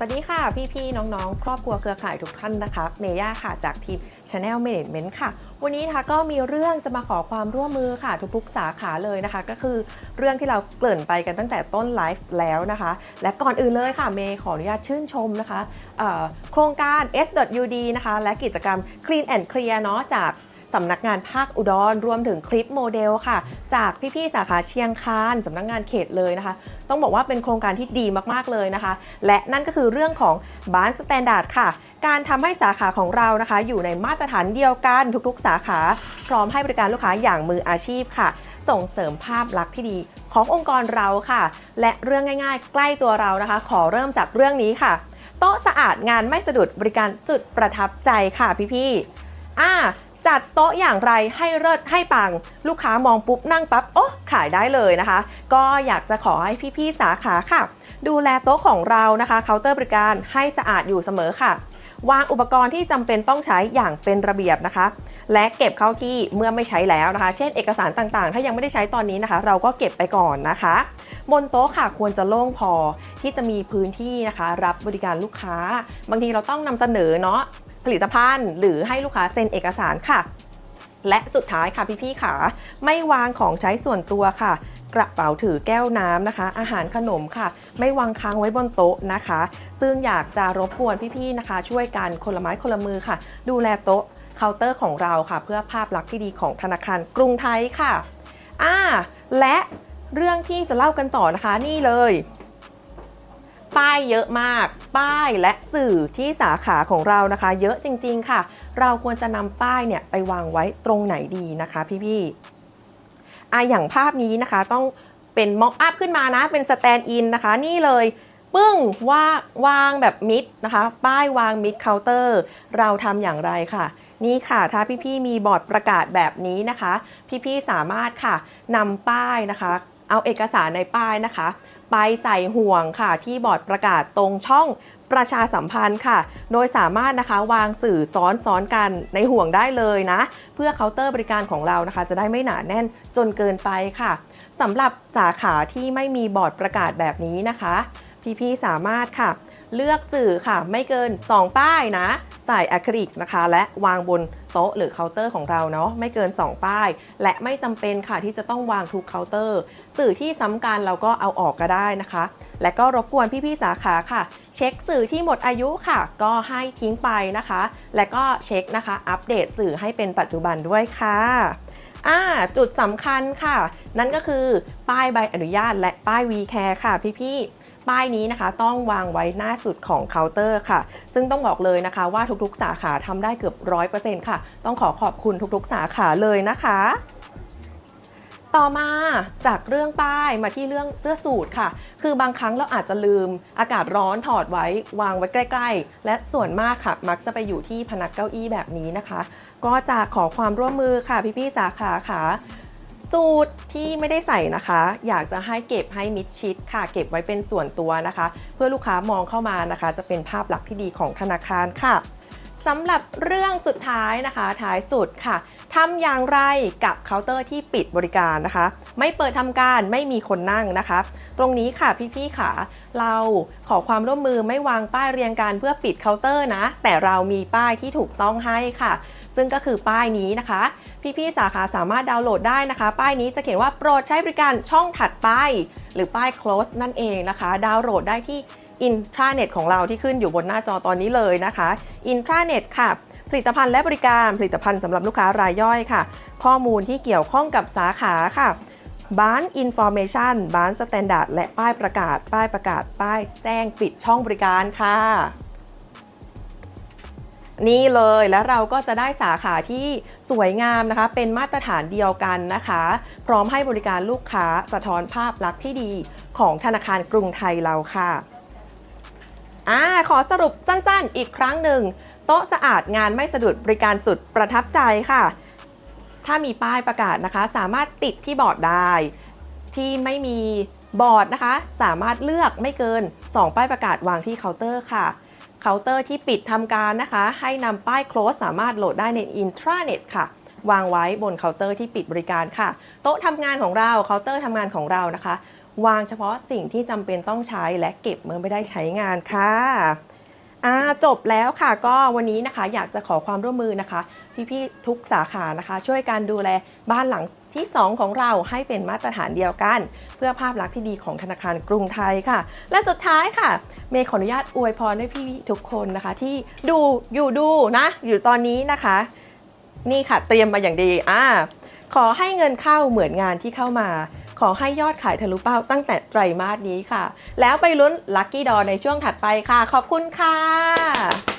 สวัสดีค่ะ พี่ๆน้องๆ ครอบครัวเครือข่ายทุกท่านนะคะ เมย่าค่ะจากทีม Channel Management ค่ะ วันนี้นะคะก็มีเรื่องจะมาขอความร่วมมือค่ะ ทุกๆสาขาเลยนะคะ ก็คือเรื่องที่เราเกริ่นไปกันตั้งแต่ต้นไลฟ์แล้วนะคะ และก่อนอื่นเลยค่ะ เมย์ขออนุญาตชื่นชมนะคะโครงการ S.UD นะคะ และกิจกรรม Clean and Clear เนาะจาก สำนักงานภาคอุดรรวมถึงคลิปโมเดลค่ะ จากพี่ๆสาขาเชียงคานสำนักงานเขตเลยนะคะ ต้องบอกว่าเป็นโครงการที่ดีมากๆเลยนะคะ และนั่นก็คือเรื่องของบ้านสแตนดาร์ดค่ะ การทำให้สาขาของเรานะคะ อยู่ในมาตรฐานเดียวกันทุกๆ สาขา พร้อมให้บริการลูกค้าอย่างมืออาชีพค่ะส่งเสริมภาพลักษณ์ที่ดีขององค์กรเราค่ะ และเรื่องง่ายๆ ใกล้ตัวเรานะคะ ขอเริ่มจากเรื่องนี้ค่ะ โต๊ะสะอาดงานไม่สะดุดบริการสุดประทับใจค่ะพี่ๆอ่า จัดโต๊ะอย่างไรให้เลิศให้ปัง ลูกค้ามองปุ๊บนั่งปั๊บโอ้ขายได้เลยนะคะ ก็อยากจะขอให้พี่ๆสาขาค่ะ ดูแลโต๊ะของเรานะคะเคาน์เตอร์บริการให้สะอาดอยู่เสมอค่ะ วางอุปกรณ์ที่จำเป็นต้องใช้อย่างเป็นระเบียบนะคะ และเก็บเข้าที่เมื่อไม่ใช้แล้วนะคะ เช่นเอกสารต่างๆ ถ้ายังไม่ได้ใช้ตอนนี้นะคะ เราก็เก็บไปก่อนนะคะ บนโต๊ะค่ะควรจะโล่งพอที่จะมีพื้นที่นะคะ รับบริการลูกค้า บางทีเราต้องนำเสนอเนาะ ผลิตภัณฑ์ หรือให้ลูกค้าเซ็นเอกสารค่ะ และสุดท้ายค่ะพี่ๆขาไม่วางของใช้ส่วนตัวค่ะ กระเป๋าถือแก้วน้ำนะคะ อาหารขนมค่ะ ไม่วางค้างไว้บนโต๊ะนะคะ ซึ่งอยากจะรบกวนพี่ๆนะคะ ช่วยกันคนละไม้คนละมือค่ะ ดูแลโต๊ะเคาน์เตอร์ของเราค่ะ เพื่อภาพลักษณ์ที่ดีของธนาคารกรุงไทยค่ะอ่าและเรื่องที่จะเล่ากันต่อนะคะนี่เลย ป้ายเยอะมาก ป้ายและสื่อที่สาขาของเรานะคะ เยอะจริง ๆ ค่ะ เราควรจะนำป้ายเนี่ยไปวางไว้ตรงไหนดีนะคะพี่ๆอะอย่างภาพนี้นะคะต้องเป็นม็อกอัพขึ้นมานะ เป็นสแตนด์อินนะคะ นี่เลยปึ้งว่าวางแบบมิดนะคะ ป้ายวางมิดเคาน์เตอร์ เราทำอย่างไรค่ะ นี่ค่ะ ถ้าพี่ๆมีบอร์ดประกาศแบบนี้นะคะ พี่ๆสามารถค่ะนำป้ายนะคะ เอาเอกสารในป้ายนะคะ ไปใส่ห่วงค่ะ ที่บอร์ดประกาศตรงช่องประชาสัมพันธ์ค่ะ โดยสามารถนะคะวางสื่อซ้อนซ้อนๆกันในห่วงได้เลยนะ เพื่อเคาน์เตอร์บริการของเรานะคะ จะได้ไม่หนาแน่นจนเกินไปค่ะสำหรับสาขาที่ไม่มีบอร์ดประกาศแบบนี้นะคะ พี่ๆสามารถค่ะ เลือกสื่อค่ะ ไม่เกิน 2 ป้ายนะ ใส่อะคริลิกนะคะ และวางบนโต๊ะหรือเคาน์เตอร์ของเราเนาะไม่เกิน 2 ป้าย และไม่จำเป็นค่ะที่จะต้องวางทุกเคาน์เตอร์ สื่อที่ซ้ำกันเราก็เอาออกก็ได้นะคะ และก็รบกวนพี่ๆสาขาค่ะ เช็คสื่อที่หมดอายุค่ะ ก็ให้ทิ้งไปนะคะ และก็เช็คนะคะ อัปเดตสื่อให้เป็นปัจจุบันด้วยค่ะ อ่าจุดสำคัญค่ะ นั่นก็คือป้ายใบอนุญาตและป้าย VCare ค่ะพี่ๆป้ายนี้นะคะต้องวางไว้หน้าสุดของเคาน์เตอร์ค่ะ ซึ่งต้องบอกเลยนะคะว่าทุกๆ สาขาทำได้เกือบร้อยเปอร์เซ็นต์ค่ะ ต้องขอขอบคุณทุกๆ สาขาเลยนะคะ ต่อมาจากเรื่องป้ายมาที่เรื่องเสื้อสูทค่ะ คือบางครั้งเราอาจจะลืมอากาศร้อนถอดไว้วางไว้ใกล้ๆ และส่วนมากค่ะ มักจะไปอยู่ที่พนักเก้าอี้แบบนี้นะคะ ก็จะขอความร่วมมือค่ะพี่ๆสาขาค่ะสูตรที่ไม่ได้ใส่นะคะ อยากจะให้เก็บให้มิดชิดค่ะ เก็บไว้เป็นส่วนตัวนะคะ เพื่อลูกค้ามองเข้ามานะคะ จะเป็นภาพลักษณ์ที่ดีของธนาคารค่ะสำหรับเรื่องสุดท้ายนะคะ ท้ายสุดค่ะ ทำอย่างไรกับเคาน์เตอร์ที่ปิดบริการนะคะ ไม่เปิดทำการไม่มีคนนั่งนะคะ ตรงนี้ค่ะพี่ๆค่ะ เราขอความร่วมมือไม่วางป้ายเรียงกันเพื่อปิดเคาน์เตอร์นะ แต่เรามีป้ายที่ถูกต้องให้ค่ะ ซึ่งก็คือป้ายนี้นะคะ พี่ๆสาขาสามารถดาวน์โหลดได้นะคะ ป้ายนี้จะเขียนว่าโปรดใช้บริการช่องถัดไปหรือป้าย close นั่นเองนะคะ ดาวน์โหลดได้ที่ intranet ของเราที่ขึ้นอยู่บนหน้าจอตอนนี้เลยนะคะ intranet ค่ะ ผลิตภัณฑ์และบริการผลิตภัณฑ์สำหรับลูกค้ารายย่อยค่ะ ข้อมูลที่เกี่ยวข้องกับสาขาค่ะบ้านอินฟอร์เมชันบ้านสแตนดาร์ดและป้ายประกาศ ป้ายประกาศ ป้ายแจ้งปิดช่องบริการค่ะ นี่เลยแล้วเราก็จะได้สาขาที่สวยงามนะคะ เป็นมาตรฐานเดียวกันนะคะ พร้อมให้บริการลูกค้าสะท้อนภาพลักษณ์ที่ดีของธนาคารกรุงไทยเราค่ะอ่าขอสรุปสั้นๆ อีกครั้งหนึ่ง โต๊ะสะอาดงานไม่สะดุดบริการสุดประทับใจค่ะ ถ้ามีป้ายประกาศนะคะ สามารถติดที่บอร์ดได้ ที่ไม่มีบอร์ดนะคะ สามารถเลือกไม่เกิน 2 ป้ายประกาศวางที่เคาน์เตอร์ค่ะเคาน์เตอร์ที่ปิดทำการนะคะ ให้นำป้าย close สามารถโหลดได้ใน intranet ค่ะ วางไว้บนเคาน์เตอร์ที่ปิดบริการค่ะ โต๊ะทำงานของเราเคาน์เตอร์ทำงานของเรานะคะ วางเฉพาะสิ่งที่จำเป็นต้องใช้และเก็บเมื่อไม่ได้ใช้งานค่ะ อ่าจบแล้วค่ะก็วันนี้นะคะอยากจะขอความร่วมมือนะคะ พี่ๆทุกสาขานะคะ ช่วยการดูแลบ้านหลังที่ 2 ของเราให้เป็นมาตรฐานเดียวกัน เพื่อภาพลักษณ์ที่ดีของธนาคารกรุงไทยค่ะ และสุดท้ายค่ะ เมย์ขออนุญาตอวยพรให้พี่ๆทุกคนนะคะ ที่ดูอยู่ดูนะ อยู่ตอนนี้นะคะ นี่ค่ะเตรียมมาอย่างดีอ่าขอให้เงินเข้าเหมือนงานที่เข้ามา ขอให้ยอดขายทะลุเป้าตั้งแต่ไตรมาสนี้ค่ะ แล้วไปลุ้นลัคกี้ดอในช่วงถัดไปค่ะ ขอบคุณค่ะ